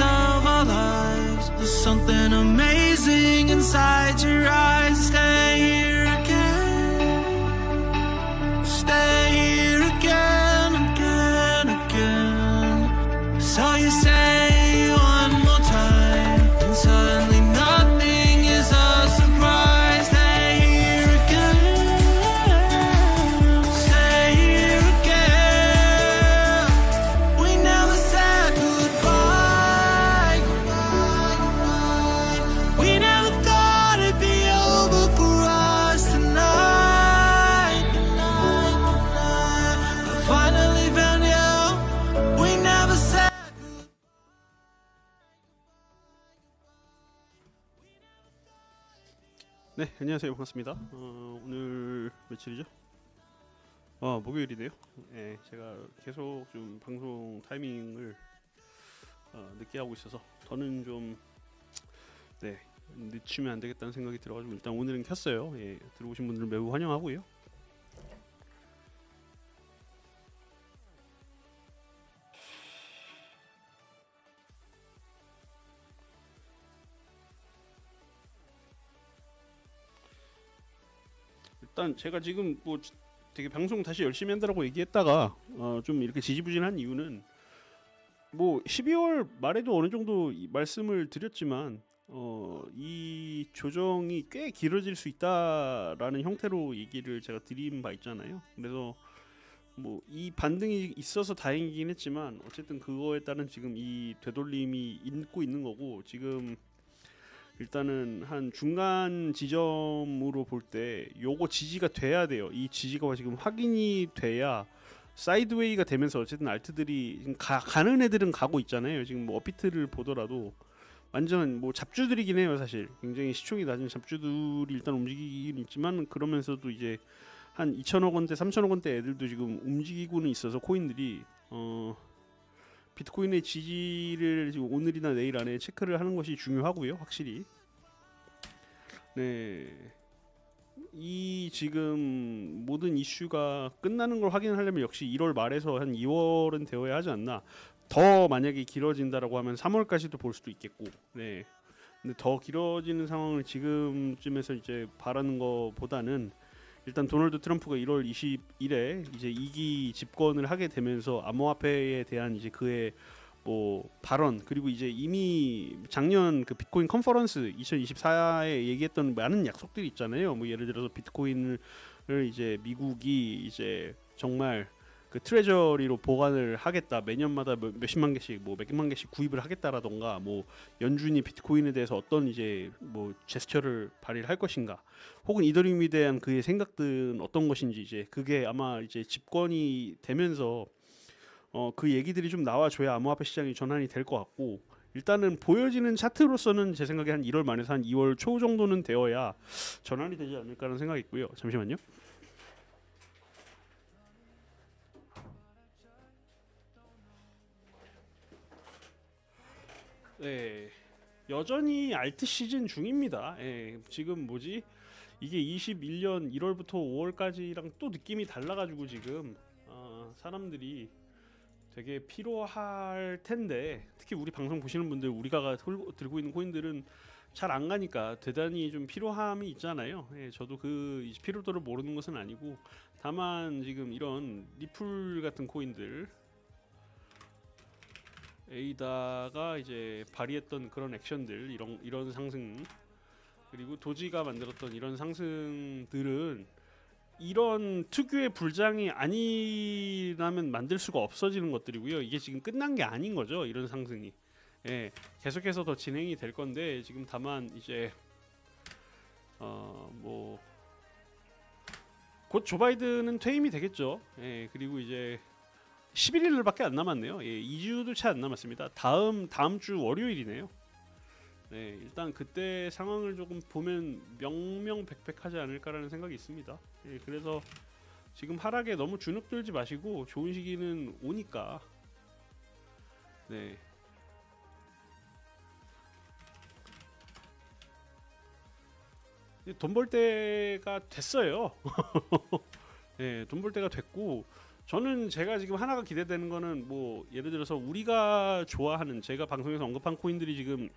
of our lives. There's something amazing inside your eyes. 안녕하세요. 반갑습니다. 어, 오늘 며칠이죠? 어, 목요일이네요. 예, 제가 계속 좀 방송 타이밍을 어, 늦게 하고 있어서 더는 좀 네, 늦추면 안 되겠다는 생각이 들어가지고 일단 오늘은 켰어요. 예, 들어오신 분들 매우 환영하고요. 일단 제가 지금 뭐 되게 방송 다시 열심히 한다라고 얘기했다가 어, 좀 이렇게 지지부진한 이유는 뭐 12월 말에도 어느 정도 이 말씀을 드렸지만 어, 이 조정이 꽤 길어질 수 있다라는 형태로 얘기를 제가 드린 바 있잖아요. 그래서 뭐 이 반등이 있어서 다행이긴 했지만 어쨌든 그거에 따른 지금 이 되돌림이 있고 있는 거고 지금 일단은 한 중간 지점으로 볼 때 요거 지지가 돼야 돼요. 이 지지가 지금 확인이 돼야 사이드웨이가 되면서 어쨌든 알트들이 가, 가는 애들은 가고 있잖아요. 지금 뭐 어피트를 보더라도 완전 뭐 잡주들이긴 해요. 사실 굉장히 시총이 낮은 잡주들이 일단 움직이긴 있지만 그러면서도 이제 한 2천억 원대, 3천억 원대 애들도 지금 움직이고는 있어서 코인들이 어 비트코인의 지지를 오늘이나 내일 안에 체크를 하는 것이 중요하고요, 확실히. 네. 이 지금 모든 이슈가 끝나는 걸 확인하려면 역시 1월 말에서 한 2월은 되어야 하지 않나. 더 만약에 길어진다라고 하면 3월까지도 볼 수도 있겠고. 네. 근데 더 길어지는 상황을 지금쯤에서 이제 바라는 것보다는 일단 도널드 트럼프가 1월 20일에 이제 2기 집권을 하게 되면서 암호화폐에 대한 이제 그의 뭐 발언 그리고 이제 이미 작년 그 비트코인 컨퍼런스 2024에 얘기했던 많은 약속들이 있잖아요. 뭐 예를 들어서 비트코인을 이제 미국이 이제 정말 그 트레저리로 보관을 하겠다 매년마다 몇- 몇십만 개씩 뭐 몇백만 개씩 구입을 하겠다라던가 뭐 연준이 비트코인에 대해서 어떤 이제 뭐 제스처를 발휘를 할 것인가 혹은 이더리움에 대한 그의 생각들은 어떤 것인지 이제 그게 아마 이제 집권이 되면서 어 그 얘기들이 좀 나와줘야 암호화폐 시장이 전환이 될 것 같고 일단은 보여지는 차트로서는 제 생각에 한 1월 말에서 한 2월 초 정도는 되어야 전환이 되지 않을까라는 생각이 있고요. 잠시만요. 네, 여전히 알트 시즌 중입니다. 예, 지금 뭐지? 이게 21년 1월부터 5월까지랑 또 느낌이 달라가지고 지금 어, 사람들이 되게 피로할 텐데 특히 우리 방송 보시는 분들 우리가 들고 있는 코인들은 잘 안 가니까 대단히 좀 피로함이 있잖아요. 예, 저도 그 피로도를 모르는 것은 아니고 다만 지금 이런 리플 같은 코인들 에이다가 이제 발휘했던 그런 액션들 이런 이런 상승 그리고 도지가 만들었던 이런 상승들은 이런 특유의 불장이 아니라면 만들 수가 없어지는 것들이고요. 이게 지금 끝난 게 아닌 거죠. 이런 상승이. 예, 계속해서 더 진행이 될 건데 지금 다만 이제 어뭐 곧 조 바이든은 퇴임이 되겠죠. 예, 그리고 이제 11일밖에 안 남았네요. 예, 2주도 채 안 남았습니다. 다음 다음 주 월요일이네요. 네, 일단 그때 상황을 조금 보면 명명백백하지 않을까라는 생각이 있습니다. 예, 그래서 지금 하락에 너무 주눅들지 마시고 좋은 시기는 오니까 네. 돈 벌 때가 됐어요. 네, 돈벌 때가 됐고 저는 제가 지금 하나가 기대되는 거는 뭐 예를 들어서 우리가 좋아하는 제가 방송에서 언급한 코인들이 지금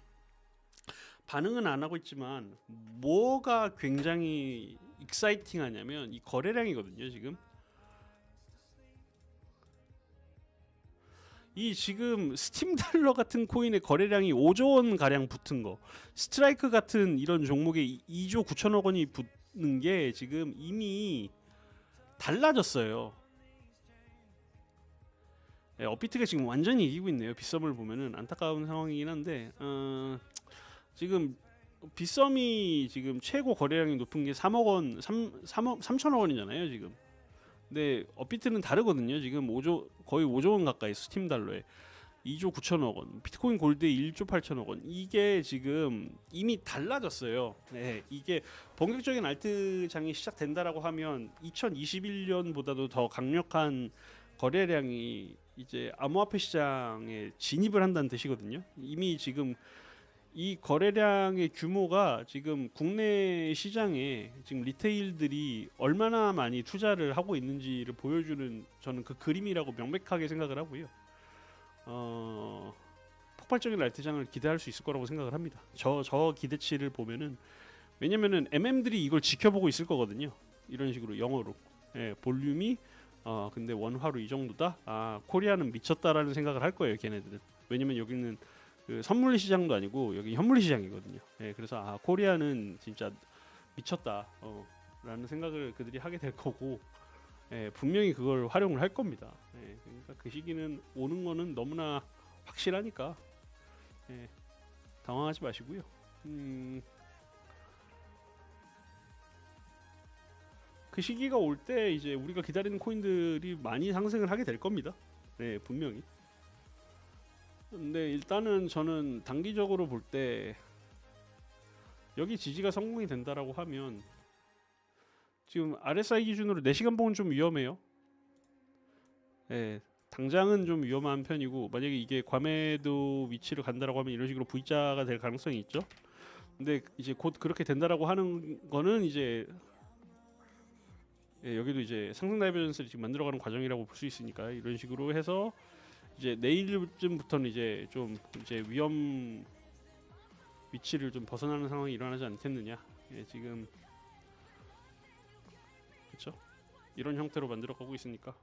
반응은 안 하고 있지만 뭐가 굉장히 익사이팅하냐면 이 거래량이거든요 지금 이 지금 스팀 달러 같은 코인의 거래량이 5조 원 가량 붙은 거 스트라이크 같은 이런 종목에 2조 9천억 원이 붙는 게 지금 이미 달라졌어요. 예, 업비트가 지금 완전히 이기고 있네요. 빗썸을 보면은 안타까운 상황이긴 한데 어, 지금 빗썸이 지금 최고 거래량이 높은 게 3억 원, 3, 3억 3천억 원이잖아요, 지금. 근데 업비트는 다르거든요. 지금 5조 거의 5조 원 가까이 스팀 달러에 2조 9천억 원, 비트코인 골드에 1조 8천억 원. 이게 지금 이미 달라졌어요. 네, 이게 본격적인 알트장이 시작된다라고 하면 2021년보다도 더 강력한 거래량이 이제 암호화폐 시장에 진입을 한다는 뜻이거든요. 이미 지금 이 거래량의 규모가 지금 국내 시장에 지금 리테일들이 얼마나 많이 투자를 하고 있는지를 보여주는 저는 그 그림이라고 명백하게 생각을 하고요. 어, 폭발적인 알트장을 기대할 수 있을 거라고 생각을 합니다. 저 저 기대치를 보면은 왜냐면은 MM들이 이걸 지켜보고 있을 거거든요. 이런 식으로 영어로 예, 볼륨이 어 근데 원화로 이 정도다. 아 코리아는 미쳤다라는 생각을 할 거예요. 걔네들은 왜냐면 여기는 그 선물 시장도 아니고 여기 현물 시장이거든요. 예, 그래서 아 코리아는 진짜 미쳤다. 어, 라는 생각을 그들이 하게 될 거고 예, 분명히 그걸 활용을 할 겁니다. 예, 그러니까 그 시기는 오는 거는 너무나 확실하니까 예, 당황하지 마시고요. 음, 그 시기가 올 때 이제 우리가 기다리는 코인들이 많이 상승을 하게 될 겁니다. 네, 분명히. 근데 일단은 저는 단기적으로 볼 때 여기 지지가 성공이 된다라고 하면 지금 RSI 기준으로 4시간 봉은 좀 위험해요. 예, 당장은 좀 위험한 편이고 만약에 이게 과매도 위치를 간다라고 하면 이런 식으로 V자가 될 가능성이 있죠. 근데 이제 곧 그렇게 된다라고 하는 거는 이제 예, 여기도 이제 상승 다이버전스를 지금 만들어가는 과정이라고 볼 수 있으니까 이런 식으로 해서 이제 내일쯤부터는 이제 좀 이제 위험 위치를 좀 벗어나는 상황이 일어나지 않겠느냐. 예, 지금 그렇죠? 이런 형태로 만들어가고 있으니까.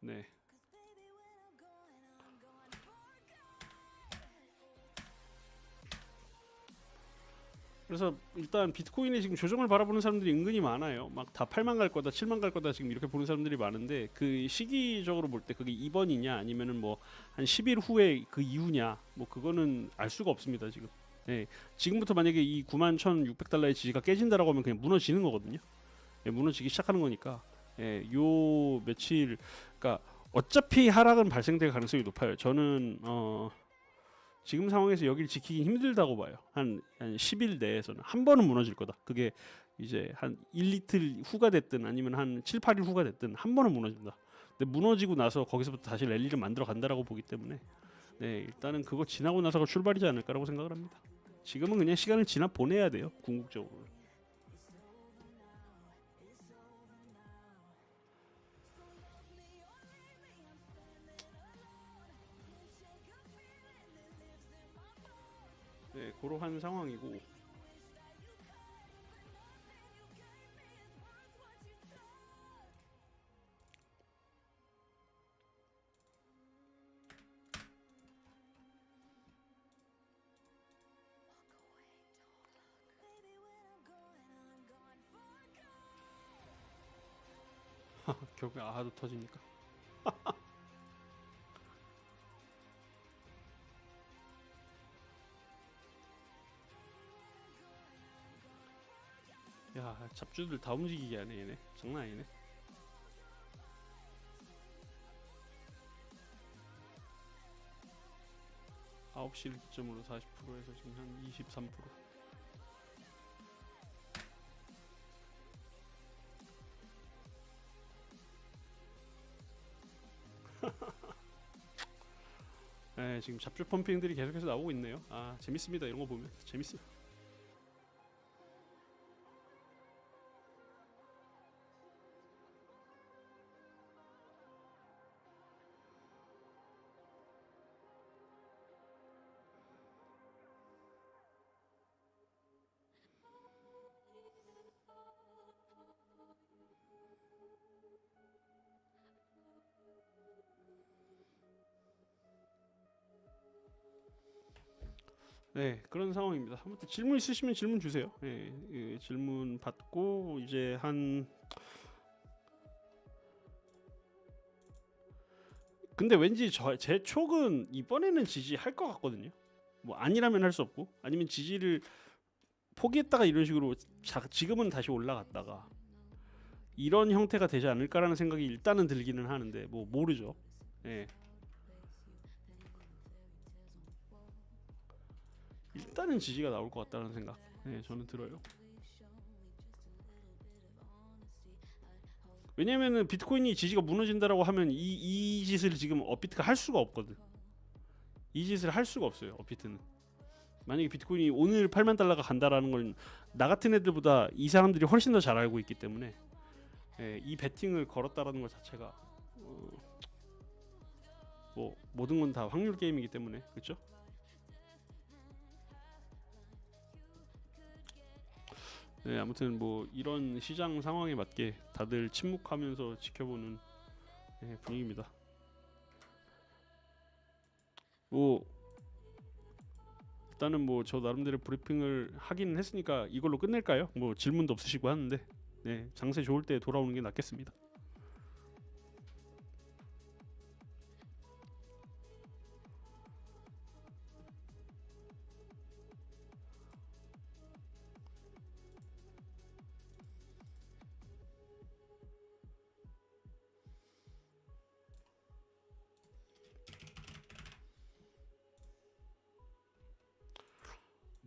네. 그래서 일단 비트코인의 지금 조정을 바라보는 사람들이 은근히 많아요. 막 다 8만 갈 거다, 7만 갈 거다 지금 이렇게 보는 사람들이 많은데 그 시기적으로 볼 때 그게 2번이냐 아니면은 뭐 한 10일 후에 그 이후냐 뭐 그거는 알 수가 없습니다 지금. 네, 지금부터 만약에 이 91,600달러의 지지가 깨진다라고 하면 그냥 무너지는 거거든요. 예, 무너지기 시작하는 거니까. 예, 요 며칠 그러니까 어차피 하락은 발생될 가능성이 높아요. 저는 어 지금 상황에서 여기를 지키기 힘들다고 봐요. 한, 한 10일 내에서는 한 번은 무너질 거다. 그게 이제 한 1, 이틀 후가 됐든 아니면 한 7, 8일 후가 됐든 한 번은 무너진다. 근데 무너지고 나서 거기서부터 다시 랠리를 만들어 간다라고 보기 때문에 네, 일단은 그거 지나고 나서가 출발이지 않을까라고 생각을 합니다. 지금은 그냥 시간을 지나 보내야 돼요. 궁극적으로. 그러한 상황이고. 결국 아하도 터지니까 잡주들 다 움직이게 하네 얘네 장난 아니네 아홉 시를 기점으로 40%에서 지금 한 23% 네, 지금 잡주 펌핑들이 계속해서 나오고 있네요. 아 재밌습니다. 이런 거 보면 재밌어요. 네 그런 상황입니다. 아무튼 질문 있으시면 질문 주세요. 예, 예, 질문 받고 이제 한 근데 왠지 저, 제 촉은 이번에는 지지할 것 같거든요. 뭐 아니라면 할 수 없고 아니면 지지를 포기했다가 이런 식으로 자, 지금은 다시 올라갔다가 이런 형태가 되지 않을까라는 생각이 일단은 들기는 하는데 뭐 모르죠. 예. 일단은 지지가 나올 것 같다는 생각. 예, 저는 들어요. 왜냐면은 비트코인이 지지가 무너진다라고 하면 이, 이 짓을 지금 업비트가 할 수가 없거든. 이 짓을 할 수가 없어요. 업비트는. 만약에 비트코인이 오늘 8만 달러가 간다라는 걸 나 같은 애들보다 이 사람들이 훨씬 더 잘 알고 있기 때문에 예, 이 베팅을 걸었다라는 것 자체가 어, 뭐 모든 건 다 확률 게임이기 때문에 그렇죠? 네, 아무튼 뭐 이런 시장 상황에 맞게 다들 침묵하면서 지켜보는 예, 분위기입니다. 뭐 일단은 뭐 저 나름대로 브리핑을 하긴 했으니까 이걸로 끝낼까요? 뭐 질문도 없으시고 하는데 네, 장세 좋을 때 돌아오는 게 낫겠습니다.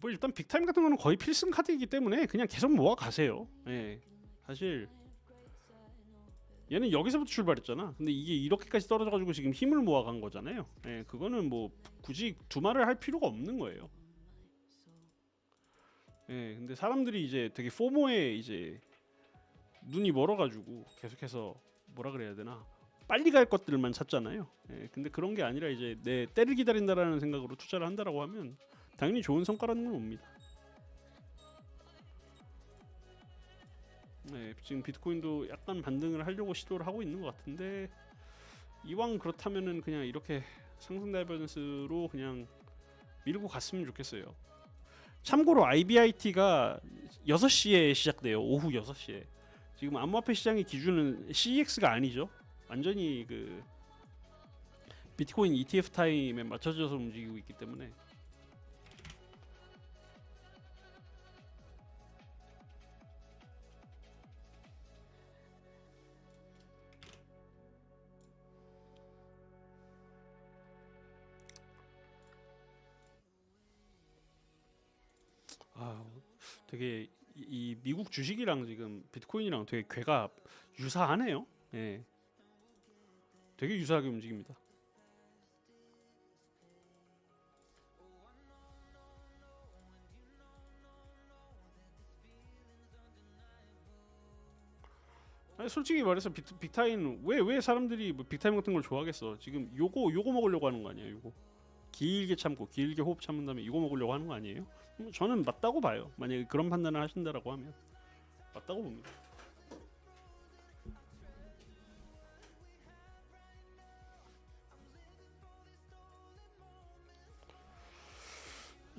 뭐 일단 빅타임 같은 거는 거의 필승 카드이기 때문에 그냥 계속 모아 가세요. 예. 사실 얘는 여기서부터 출발했잖아. 근데 이게 이렇게까지 떨어져 가지고 지금 힘을 모아 간 거잖아요. 예. 그거는 뭐 굳이 두말을 할 필요가 없는 거예요. 예. 근데 사람들이 이제 되게 포모에 이제 눈이 멀어 가지고 계속해서 뭐라 그래야 되나? 빨리 갈 것들만 찾잖아요. 예. 근데 그런 게 아니라 이제 내 때를 기다린다라는 생각으로 투자를 한다라고 하면 당연히 좋은 성과라는 건 옵니다. 네, 지금 비트코인도 약간 반등을 하려고 시도를 하고 있는 것 같은데 이왕 그렇다면은 그냥 이렇게 상승 다이버전스로 그냥 밀고 갔으면 좋겠어요. 참고로 IBIT가 6시에 시작돼요. 오후 6시에. 지금 암호화폐 시장의 기준은 CEX가 아니죠. 완전히 그 비트코인 ETF 타임에 맞춰져서 움직이고 있기 때문에 되게 이, 이 미국 주식이랑 지금 비트코인이랑 되게 괴가 유사하네요. 예. 되게 유사하게 움직입니다. 아니 솔직히 말해서 빅, 빅타임 왜왜 사람들이 뭐 빅타임 같은 걸 좋아하겠어? 지금 요거 요거 먹으려고 하는 거 아니에요? 요거 길게 참고 길게 호흡 참은 다음에 이거 먹으려고 하는 거 아니에요? 음, 저는 맞다고 봐요. 만약에 그런 판단을 하신다라고 하면 맞다고 봅니다.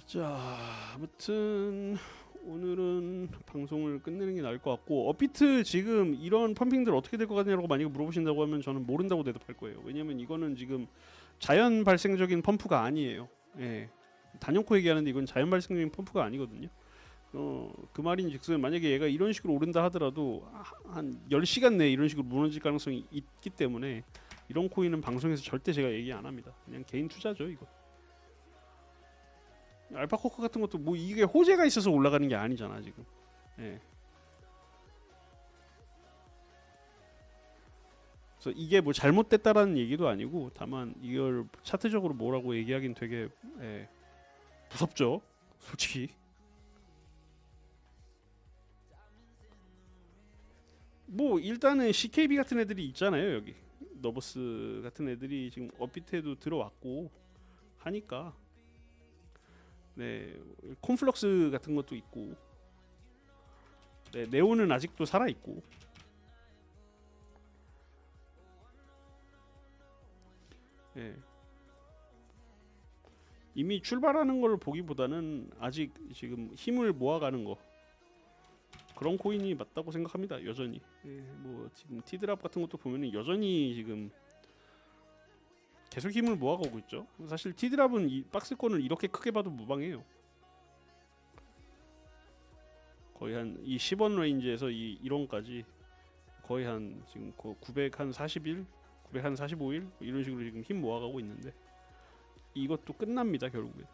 자, 아무튼 오늘은 방송을 끝내는 게 나을 것 같고 업비트 지금 이런 펌핑들 어떻게 될 것 같냐고 만약에 물어보신다고 하면 저는 모른다고 대답할 거예요. 왜냐면 이거는 지금 자연 발생적인 펌프가 아니에요. 예. 단연코 얘기하는데 이건 자연 발생적인 펌프가 아니거든요. 어, 그 말인 즉슨 만약에 얘가 이런 식으로 오른다 하더라도 한 10시간 내에 이런 식으로 무너질 가능성이 있기 때문에 이런 코인은 방송에서 절대 제가 얘기 안 합니다. 그냥 개인 투자죠, 이거. 알파코커 같은 것도 뭐 이게 호재가 있어서 올라가는 게 아니잖아, 지금. 예. 그래서 이게 뭐 잘못됐다라는 얘기도 아니고 다만 이걸 차트적으로 뭐라고 얘기하긴 되게 예, 무섭죠 솔직히. 뭐 일단은 CKB 같은 애들이 있잖아요 여기. 너버스 같은 애들이 지금 업비트에도 들어왔고 하니까. 네 콘플럭스 같은 것도 있고. 네 네오는 아직도 살아 있고 예. 이미 출발하는 걸 보기보다는 아직 지금 힘을 모아가는 거 그런 코인이 맞다고 생각합니다. 여전히 예, 뭐 지금 티드랍 같은 것도 보면은 여전히 지금 계속 힘을 모아가고 있죠. 사실 티드랍은 이 박스권을 이렇게 크게 봐도 무방해요. 거의 한 이 10원 레인지에서 이 1원까지 거의 한 지금 그 900한 41, 945일? 뭐 이런 식으로 지금 힘 모아가고 있는데 이것도 끝납니다 결국에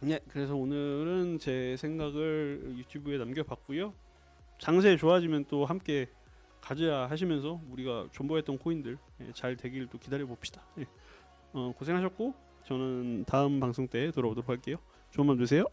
네 그래서 오늘은 제 생각을 유튜브에 남겨봤고요. 장세 좋아지면 또 함께 가져야 하시면서 우리가 존버했던 코인들 예, 잘 되길 또 기다려 봅시다. 예. 어, 고생하셨고 저는 다음 방송 때 돌아오도록 할게요. 좋은 밤 되세요.